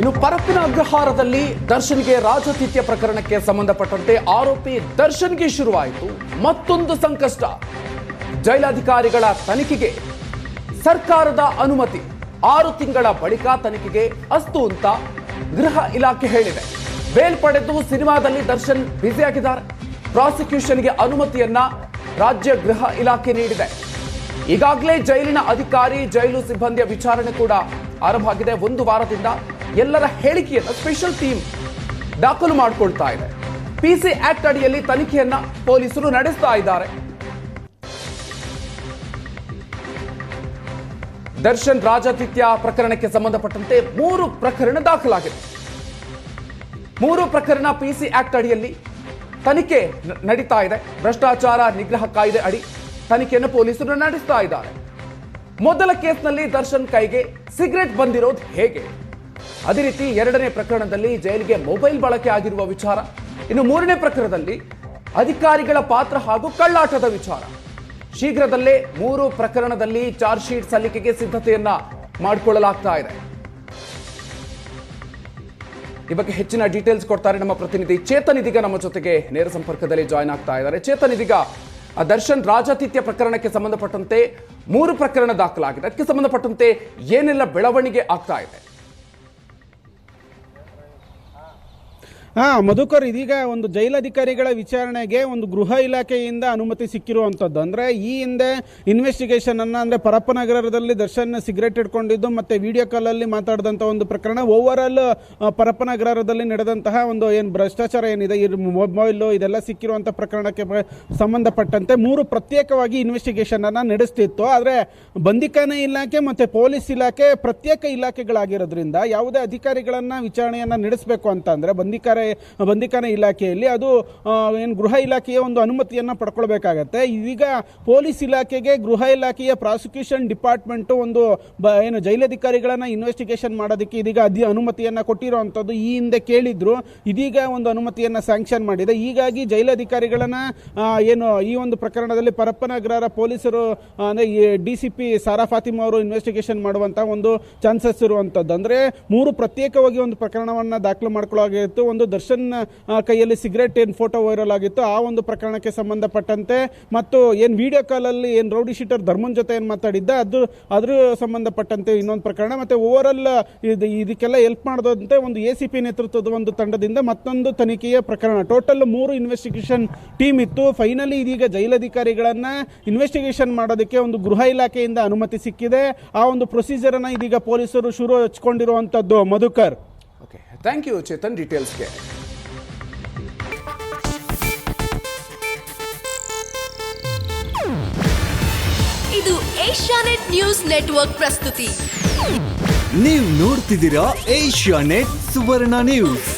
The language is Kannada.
ಇನ್ನು ಪರಪ್ಪಿನ ಅಗ್ರಹಾರದಲ್ಲಿ ದರ್ಶನ್ಗೆ ರಾಜತೀತ್ಯ ಪ್ರಕರಣಕ್ಕೆ ಸಂಬಂಧಪಟ್ಟಂತೆ ಆರೋಪಿ ದರ್ಶನ್ಗೆ ಶುರುವಾಯಿತು. ಮತ್ತೊಂದು ಸಂಕಷ್ಟ. ಜೈಲಾಧಿಕಾರಿಗಳ ತನಿಖೆಗೆ ಸರ್ಕಾರದ ಅನುಮತಿ. ಆರು ತಿಂಗಳ ಬಳಿಕ ತನಿಖೆಗೆ ಅಸ್ತು ಅಂತ ಗೃಹ ಇಲಾಖೆ ಹೇಳಿದೆ. ಬೇಲ್ ಪಡೆದು ಸಿನಿಮಾದಲ್ಲಿ ದರ್ಶನ್ ಬ್ಯುಸಿಯಾಗಿದ್ದಾರೆ ಪ್ರಾಸಿಕ್ಯೂಷನ್ಗೆ ಅನುಮತಿಯನ್ನ ರಾಜ್ಯ ಗೃಹ ಇಲಾಖೆ ನೀಡಿದೆ. ಈಗಾಗಲೇ ಜೈಲಿನ ಅಧಿಕಾರಿ, ಜೈಲು ಸಿಬ್ಬಂದಿಯ ವಿಚಾರಣೆ ಕೂಡ ಆರಂಭ ಆಗಿದೆ. ಒಂದು ವಾರದಿಂದ ಎಲ್ಲರ ಹೇಳಿಕೆಯನ್ನು ಸ್ಪೆಷಲ್ ಟೀಮ್ ದಾಖಲು ಮಾಡಿಕೊಳ್ತಾ ಇದೆ. ಪಿಸಿ ಆಕ್ಟ್ ಅಡಿಯಲ್ಲಿ ತನಿಖೆಯನ್ನ ಪೊಲೀಸರು ನಡೆಸ್ತಾ ಇದ್ದಾರೆ. ದರ್ಶನ್ ರಾಜಾತಿಥ್ಯ ಪ್ರಕರಣಕ್ಕೆ ಸಂಬಂಧಪಟ್ಟಂತೆ ಮೂರು ಪ್ರಕರಣ ದಾಖಲಾಗಿದೆ. ಮೂರು ಪ್ರಕರಣ ಪಿಸಿ ಆಕ್ಟ್ ಅಡಿಯಲ್ಲಿ ತನಿಖೆ ನಡೀತಾ ಇದೆ. ಭ್ರಷ್ಟಾಚಾರ ನಿಗ್ರಹ ಕಾಯ್ದೆ ಅಡಿ ತನಿಖೆಯನ್ನು ಪೊಲೀಸರು ನಡೆಸ್ತಾ ಇದ್ದಾರೆ. ಮೊದಲ ಕೇಸ್ನಲ್ಲಿ ದರ್ಶನ್ ಕೈಗೆ ಸಿಗರೆಟ್ ಬಂದಿರೋದು ಹೇಗೆ? ಅದೇ ರೀತಿ ಎರಡನೇ ಪ್ರಕರಣದಲ್ಲಿ ಜೈಲಿಗೆ ಮೊಬೈಲ್ ಬಳಕೆ ಆಗಿರುವ ವಿಚಾರ, ಇನ್ನು ಮೂರನೇ ಪ್ರಕರಣದಲ್ಲಿ ಅಧಿಕಾರಿಗಳ ಪಾತ್ರ ಹಾಗೂ ಕಳ್ಳಾಟದ ವಿಚಾರ. ಶೀಘ್ರದಲ್ಲೇ ಮೂರು ಪ್ರಕರಣದಲ್ಲಿ ಚಾರ್ಜ್ ಶೀಟ್ ಸಲ್ಲಿಕೆಗೆ ಸಿದ್ಧತೆಯನ್ನ ಮಾಡಿಕೊಳ್ಳಲಾಗ್ತಾ ಇದೆ. ಈ ಬಗ್ಗೆ ಹೆಚ್ಚಿನ ಡೀಟೇಲ್ಸ್ ಕೊಡ್ತಾರೆ ನಮ್ಮ ಪ್ರತಿನಿಧಿ ಚೇತನ್ ಇದೀಗ ನಮ್ಮ ಜೊತೆಗೆ ನೇರ ಸಂಪರ್ಕದಲ್ಲಿ ಜಾಯ್ನ್ ಆಗ್ತಾ ಇದ್ದಾರೆ. ಚೇತನ್ ಇದೀಗ ದರ್ಶನ್ ರಾಜಾತಿಥ್ಯ ಪ್ರಕರಣಕ್ಕೆ ಸಂಬಂಧಪಟ್ಟಂತೆ ಮೂರು ಪ್ರಕರಣ ದಾಖಲಾಗಿದೆ. ಅದಕ್ಕೆ ಸಂಬಂಧಪಟ್ಟಂತೆ ಏನೆಲ್ಲ ಬೆಳವಣಿಗೆ ಆಗ್ತಾ ಇದೆ? ಹಾ, ಮಧುಕರ್, ಇದೀಗ ಒಂದು ಜೈಲಧಿಕಾರಿಗಳ ವಿಚಾರಣೆಗೆ ಒಂದು ಗೃಹ ಇಲಾಖೆಯಿಂದ ಅನುಮತಿ ಸಿಕ್ಕಿರುವಂತದ್ದು. ಅಂದ್ರೆ ಈ ಹಿಂದೆ ಇನ್ವೆಸ್ಟಿಗೇಷನ್ ಅನ್ನ, ಅಂದ್ರೆ ಪರಪ್ಪನಗರದಲ್ಲಿ ದರ್ಶನ್ ಸಿಗರೇಟ್ ಇಟ್ಕೊಂಡಿದ್ದು ಮತ್ತೆ ವಿಡಿಯೋ ಕಾಲ್ ಅಲ್ಲಿ ಮಾತಾಡಿದಂತ ಒಂದು ಪ್ರಕರಣ ಓವರ್ ಆಲ್ ಪರಪ್ಪನಗರದಲ್ಲಿ ನಡೆದಂತಹ ಒಂದು ಏನು ಭ್ರಷ್ಟಾಚಾರ ಏನಿದೆ ಮೊಬೈಲ್ ಇದೆಲ್ಲ ಸಿಕ್ಕಿರುವಂತ ಪ್ರಕರಣಕ್ಕೆ ಸಂಬಂಧಪಟ್ಟಂತೆ ಮೂರು ಪ್ರತ್ಯೇಕವಾಗಿ ಇನ್ವೆಸ್ಟಿಗೇಷನ್ ಅನ್ನ ನಡೆಸ್ತಿತ್ತು. ಆದ್ರೆ ಬಂದಿಖಾನೆ ಇಲಾಖೆ ಮತ್ತೆ ಪೊಲೀಸ್ ಇಲಾಖೆ ಪ್ರತ್ಯೇಕ ಇಲಾಖೆಗಳಾಗಿರೋದ್ರಿಂದ ಯಾವುದೇ ಅಧಿಕಾರಿಗಳನ್ನ ವಿಚಾರಣೆಯನ್ನು ನಡೆಸಬೇಕು ಅಂತ ಅಂದ್ರೆ ಬಂದಿಖಾನೆ ಬಂದಿಖಾನೆ ಇಲಾಖೆಯಲ್ಲಿ. ಅದು ಏನು ಗೃಹ ಇಲಾಖೆಯ ಒಂದು ಅನುಮತಿಯನ್ನು ಪಡ್ಕೊಳ್ಬೇಕಾಗತ್ತೆ. ಈಗ ಪೊಲೀಸ್ ಇಲಾಖೆಗೆ ಗೃಹ ಇಲಾಖೆಯ ಪ್ರಾಸಿಕ್ಯೂಷನ್ ಡಿಪಾರ್ಟ್ಮೆಂಟು ಒಂದು ಬ- ಏನು ಜೈಲಧಿಕಾರಿಗಳನ್ನು ಇನ್ವೆಸ್ಟಿಗೇಷನ್ ಮಾಡೋದಕ್ಕೆ ಇದೀಗ ಅಧಿ ಅನುಮತಿಯನ್ನು ಕೊಟ್ಟಿರುವಂಥದ್ದು ಈ ಹಿಂದೆ ಕೇಳಿದ್ರು. ಇದೀಗ ಒಂದು ಅನುಮತಿಯನ್ನು ಸ್ಯಾಂಕ್ಷನ್ ಮಾಡಿದೆ. ಹೀಗಾಗಿ ಜೈಲಧಿಕಾರಿಗಳನ್ನು ಏನು ಈ ಒಂದು ಪ್ರಕರಣದಲ್ಲಿ ಪರಪ್ಪನಗರ ಪೊಲೀಸರು ಅಂದರೆ ಈ D C P Sara Fatima ಅವರು ಇನ್ವೆಸ್ಟಿಗೇಷನ್ ಮಾಡುವಂಥ ಒಂದು ಚಾನ್ಸಸ್ ಇರುವಂಥದ್ದು. ಅಂದರೆ ಮೂರು ಪ್ರತ್ಯೇಕವಾಗಿ ಒಂದು ಪ್ರಕರಣವನ್ನು ದಾಖಲು ಮಾಡ್ಕೊಳ್ಳಾಗಿತ್ತು ಒಂದು ದರ್ಶನ್ ಕೈಯಲ್ಲಿ ಸಿಗರೆಟ್ ಏನು ಫೋಟೋ ವೈರಲ್ ಆಗಿತ್ತು ಆ ಒಂದು ಪ್ರಕರಣಕ್ಕೆ ಸಂಬಂಧಪಟ್ಟಂತೆ ಮತ್ತು ಏನು ವಿಡಿಯೋ ಕಾಲ್ ಅಲ್ಲಿ ಏನು ರೌಡಿ ಶೀಟರ್ ಧರ್ಮನ್ ಜೊತೆ ಏನು ಮಾತಾಡಿದ್ದ, ಅದು, ಅದ್ರ ಸಂಬಂಧಪಟ್ಟಂತೆ ಇನ್ನೊಂದು ಪ್ರಕರಣ. ಮತ್ತೆ ಓವರ್ ಆಲ್ ಇದು, ಇದಕ್ಕೆಲ್ಲ ಹೆಲ್ಪ್ ಮಾಡೋದಂತೆ ಒಂದು ಎ ಸಿ ಪಿ ನೇತೃತ್ವದ ಒಂದು ತಂಡದಿಂದ ಮತ್ತೊಂದು ತನಿಖೆಯ ಪ್ರಕರಣ. ಟೋಟಲ್ ಮೂರು ಇನ್ವೆಸ್ಟಿಗೇಷನ್ ಟೀಮ್ ಇತ್ತು. ಫೈನಲಿ ಇದೀಗ ಜೈಲಧಿಕಾರಿಗಳನ್ನು ಇನ್ವೆಸ್ಟಿಗೇಷನ್ ಮಾಡೋದಕ್ಕೆ ಒಂದು ಗೃಹ ಇಲಾಖೆಯಿಂದ ಅನುಮತಿ ಸಿಕ್ಕಿದೆ. ಆ ಒಂದು ಪ್ರೊಸೀಜರನ್ನು ಇದೀಗ ಪೊಲೀಸರು ಶುರು ಹಚ್ಕೊಂಡಿರುವಂಥದ್ದು Madhukar. Okay. Thank you Chetan ಡೀಟೇಲ್ಸ್ಗೆ ಇದು ಏಷ್ಯಾನೆಟ್ ನ್ಯೂಸ್ ನೆಟ್ವರ್ಕ್ ಪ್ರಸ್ತುತಿ. ನೀವು ನೋಡ್ತಿದ್ದೀರಾ ಏಷ್ಯಾ ನೆಟ್ ಸುವರ್ಣ ನ್ಯೂಸ್.